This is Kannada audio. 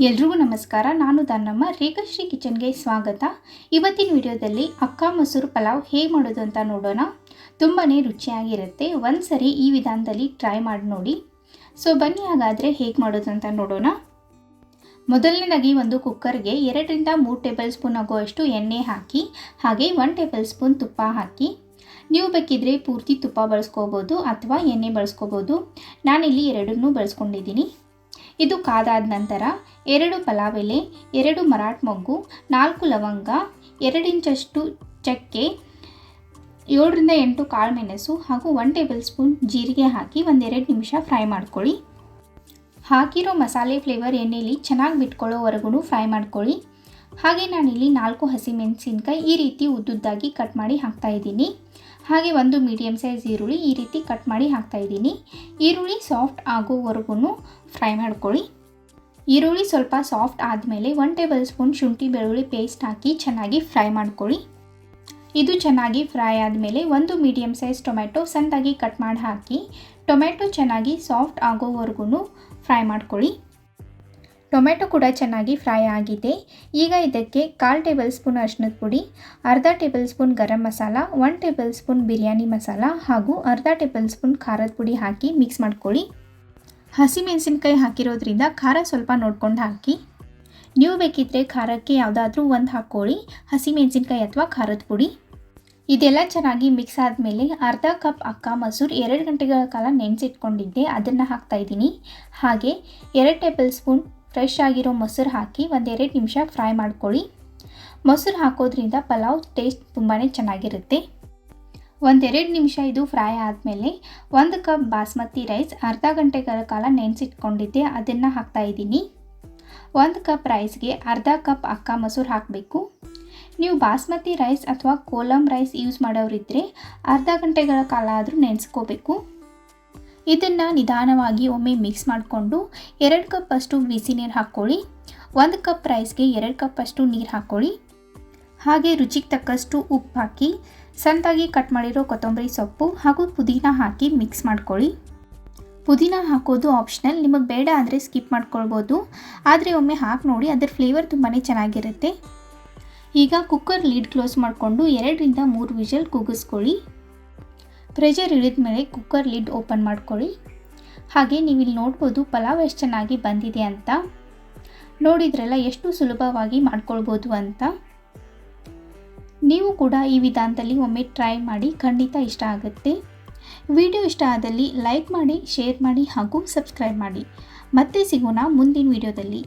ಎಲ್ರಿಗೂ ನಮಸ್ಕಾರ. ನಾನು ದಾನಮ್ಮ ರೇಖಾಶ್ರೀ ಕಿಚನ್ಗೆ ಸ್ವಾಗತ. ಇವತ್ತಿನ ವಿಡಿಯೋದಲ್ಲಿ ಅಕ್ಕ ಮೊಸರು ಪಲಾವ್ ಹೇಗೆ ಮಾಡೋದು ಅಂತ ನೋಡೋಣ. ತುಂಬಾ ರುಚಿಯಾಗಿರುತ್ತೆ. ಒಂದು ಸರಿ ಈ ವಿಧಾನದಲ್ಲಿ ಟ್ರೈ ಮಾಡಿ ನೋಡಿ. ಸೊ ಬನ್ನಿ ಹಾಗಾದರೆ ಹೇಗೆ ಮಾಡೋದು ಅಂತ ನೋಡೋಣ. ಮೊದಲನೇದಾಗಿ ಒಂದು ಕುಕ್ಕರ್ಗೆ ಎರಡರಿಂದ ಮೂರು ಟೇಬಲ್ ಸ್ಪೂನ್ ಆಗುವಷ್ಟು ಎಣ್ಣೆ ಹಾಕಿ, ಹಾಗೆ ಒನ್ ಟೇಬಲ್ ಸ್ಪೂನ್ ತುಪ್ಪ ಹಾಕಿ. ನೀವು ಬೇಕಿದ್ರೆ ಪೂರ್ತಿ ತುಪ್ಪ ಬಳಸ್ಕೋಬೋದು ಅಥವಾ ಎಣ್ಣೆ ಬಳಸ್ಕೋಬೋದು. ನಾನಿಲ್ಲಿ ಎರಡನ್ನೂ ಬಳಸ್ಕೊಂಡಿದ್ದೀನಿ. ಇದು ಕಾದಾದ ನಂತರ ಎರಡು ಪಲಾವ್ ಎಲೆ ಎರಡು ಮರಾಠ್ ಮೊಗ್ಗು, ನಾಲ್ಕು ಲವಂಗ, ಎರಡಿಂಚಷ್ಟು ಚಕ್ಕೆ, ಏಳರಿಂದ ಎಂಟು ಕಾಳು ಮೆಣಸು ಹಾಗೂ ಒನ್ ಟೇಬಲ್ ಸ್ಪೂನ್ ಜೀರಿಗೆ ಹಾಕಿ ಒಂದೆರಡು ನಿಮಿಷ ಫ್ರೈ ಮಾಡ್ಕೊಳ್ಳಿ. ಹಾಕಿರೋ ಮಸಾಲೆ ಫ್ಲೇವರ್ ಎಣ್ಣೆಯಲ್ಲಿ ಚೆನ್ನಾಗಿ ಬಿಟ್ಕೊಳ್ಳೋವರೆಗೂ ಫ್ರೈ ಮಾಡ್ಕೊಳ್ಳಿ. ಹಾಗೆ ನಾನಿಲ್ಲಿ ನಾಲ್ಕು ಹಸಿಮೆಣಸಿನ್ಕಾಯಿ ಈ ರೀತಿ ಉದ್ದುದ್ದಾಗಿ ಕಟ್ ಮಾಡಿ ಹಾಕ್ತಾ ಇದ್ದೀನಿ. ಹಾಗೆ ಒಂದು ಮೀಡಿಯಮ್ ಸೈಜ್ ಈರುಳ್ಳಿ ಈ ರೀತಿ ಕಟ್ ಮಾಡಿ ಹಾಕ್ತಾ ಇದ್ದೀನಿ. ಈರುಳ್ಳಿ ಸಾಫ್ಟ್ ಆಗೋವರೆಗೂ ಫ್ರೈ ಮಾಡ್ಕೊಳ್ಳಿ. ಈರುಳ್ಳಿ ಸ್ವಲ್ಪ ಸಾಫ್ಟ್ ಆದಮೇಲೆ ಒನ್ ಟೇಬಲ್ ಸ್ಪೂನ್ ಶುಂಠಿ ಬೆಳ್ಳುಳ್ಳಿ ಪೇಸ್ಟ್ ಹಾಕಿ ಚೆನ್ನಾಗಿ ಫ್ರೈ ಮಾಡ್ಕೊಳ್ಳಿ. ಇದು ಚೆನ್ನಾಗಿ ಫ್ರೈ ಆದಮೇಲೆ ಒಂದು ಮೀಡಿಯಮ್ ಸೈಜ್ ಟೊಮೆಟೊ ಸಣ್ಣದಾಗಿ ಕಟ್ ಮಾಡಿ ಹಾಕಿ ಟೊಮೆಟೊ ಚೆನ್ನಾಗಿ ಸಾಫ್ಟ್ ಆಗೋವರೆಗೂ ಫ್ರೈ ಮಾಡ್ಕೊಳ್ಳಿ. ಟೊಮೆಟೊ ಕೂಡ ಚೆನ್ನಾಗಿ ಫ್ರೈ ಆಗಿದೆ. ಈಗ ಇದಕ್ಕೆ ಕಾಲು ಟೇಬಲ್ ಸ್ಪೂನ್ ಅರ್ಶಿನದ ಪುಡಿ, ಅರ್ಧ table spoon garam masala one table spoon biryani masala ಹಾಗೂ ಅರ್ಧ ಟೇಬಲ್ ಸ್ಪೂನ್ ಖಾರದ ಪುಡಿ ಹಾಕಿ ಮಿಕ್ಸ್ ಮಾಡ್ಕೊಳ್ಳಿ. ಹಸಿಮೆಣಸಿನ್ಕಾಯಿ ಹಾಕಿರೋದ್ರಿಂದ ಖಾರ ಸ್ವಲ್ಪ ನೋಡ್ಕೊಂಡು ಹಾಕಿ. ನೀವು ಬೇಕಿದ್ದರೆ ಖಾರಕ್ಕೆ ಯಾವುದಾದ್ರೂ ಒಂದು ಹಾಕ್ಕೊಳ್ಳಿ, ಹಸಿಮೆಣಸಿನ್ಕಾಯಿ ಅಥವಾ ಖಾರದ ಪುಡಿ. ಇದೆಲ್ಲ ಚೆನ್ನಾಗಿ ಮಿಕ್ಸ್ ಆದಮೇಲೆ ಅರ್ಧ ಕಪ್ ಅಕ್ಕ ಮೊಸರು ಎರಡು ಗಂಟೆಗಳ ಕಾಲ ನೆನೆಸಿಟ್ಕೊಂಡಿದ್ದೆ, ಅದನ್ನು ಹಾಕ್ತಾಯಿದ್ದೀನಿ ಹಾಗೆ ಎರಡು ಟೇಬಲ್ ಸ್ಪೂನ್ ಫ್ರೆಶ್ ಆಗಿರೋ ಮೊಸರು ಹಾಕಿ ಒಂದೆರಡು ನಿಮಿಷ ಫ್ರೈ ಮಾಡ್ಕೊಳ್ಳಿ. ಮೊಸರು ಹಾಕೋದ್ರಿಂದ ಪಲಾವ್ ಟೇಸ್ಟ್ ತುಂಬಾ ಚೆನ್ನಾಗಿರುತ್ತೆ. ಒಂದೆರಡು ನಿಮಿಷ ಇದು ಫ್ರೈ ಆದಮೇಲೆ ಒಂದು ಕಪ್ ಬಾಸ್ಮತಿ ರೈಸ್ ಅರ್ಧ ಗಂಟೆಗಳ ಕಾಲ ನೆನೆಸಿಟ್ಕೊಂಡಿದ್ದೆ, ಅದನ್ನು ಹಾಕ್ತಾಯಿದ್ದೀನಿ ಒಂದು ಕಪ್ ರೈಸ್ಗೆ ಅರ್ಧ ಕಪ್ ಅಕ್ಕ ಮೊಸರು ಹಾಕಬೇಕು. ನೀವು ಬಾಸ್ಮತಿ ರೈಸ್ ಅಥವಾ ಕೋಲಮ್ ರೈಸ್ ಯೂಸ್ ಮಾಡೋರಿದ್ದರೆ ಅರ್ಧ ಗಂಟೆಗಳ ಕಾಲ ಆದರೂ ನೆನೆಸ್ಕೋಬೇಕು. ಇದನ್ನು ನಿಧಾನವಾಗಿ ಒಮ್ಮೆ ಮಿಕ್ಸ್ ಮಾಡಿಕೊಂಡು ಎರಡು ಕಪ್ ಅಷ್ಟು ಬಿಸಿ ನೀರು ಹಾಕ್ಕೊಳ್ಳಿ. ಒಂದು ಕಪ್ ರೈಸ್ಗೆ ಎರಡು ಕಪ್ ಅಷ್ಟು ನೀರು ಹಾಕ್ಕೊಳ್ಳಿ. ಹಾಗೆ ರುಚಿಗೆ ತಕ್ಕಷ್ಟು ಉಪ್ಪು ಹಾಕಿ ಸಣ್ಣದಾಗಿ ಕಟ್ ಮಾಡಿರೋ ಕೊತ್ತಂಬರಿ ಸೊಪ್ಪು ಹಾಗೂ ಪುದೀನ ಹಾಕಿ ಮಿಕ್ಸ್ ಮಾಡ್ಕೊಳ್ಳಿ. ಪುದೀನ ಹಾಕೋದು ಆಪ್ಷನಲ್ ನಿಮಗೆ ಬೇಡ ಅಂದರೆ ಸ್ಕಿಪ್ ಮಾಡ್ಕೊಳ್ಬೋದು. ಆದರೆ ಒಮ್ಮೆ ಹಾಕಿ ನೋಡಿ, ಅದರ ಫ್ಲೇವರ್ ತುಂಬಾ ಚೆನ್ನಾಗಿರುತ್ತೆ. ಈಗ ಕುಕ್ಕರ್ ಲೀಡ್ ಕ್ಲೋಸ್ ಮಾಡಿಕೊಂಡು ಎರಡರಿಂದ ಮೂರು ವಿಷಲ್ ಕೂಗಿಸ್ಕೊಳ್ಳಿ ಪ್ರೆಷರ್ ಇಳಿದ ಮೇಲೆ ಕುಕ್ಕರ್ ಲಿಡ್ ಓಪನ್ ಮಾಡ್ಕೊಳ್ಳಿ. ಹಾಗೆ ನೀವು ಇಲ್ಲಿ ನೋಡ್ಬೋದು ಪಲಾವ್ ಎಷ್ಟು ಚೆನ್ನಾಗಿ ಬಂದಿದೆ ಅಂತ. ನೋಡಿದ್ರೆಲ್ಲ ಎಷ್ಟು ಸುಲಭವಾಗಿ ಮಾಡ್ಕೊಳ್ಬೋದು ಅಂತ. ನೀವು ಕೂಡ ಈ ವಿಧಾನದಲ್ಲಿ ಒಮ್ಮೆ ಟ್ರೈ ಮಾಡಿ ಖಂಡಿತ ಇಷ್ಟ ಆಗುತ್ತೆ. ವಿಡಿಯೋ ಇಷ್ಟ ಆದಲ್ಲಿ ಲೈಕ್ ಮಾಡಿ ಶೇರ್ ಮಾಡಿ ಹಾಗೂ ಸಬ್ಸ್ಕ್ರೈಬ್ ಮಾಡಿ. ಮತ್ತೆ ಸಿಗೋಣ ಮುಂದಿನ ವಿಡಿಯೋದಲ್ಲಿ.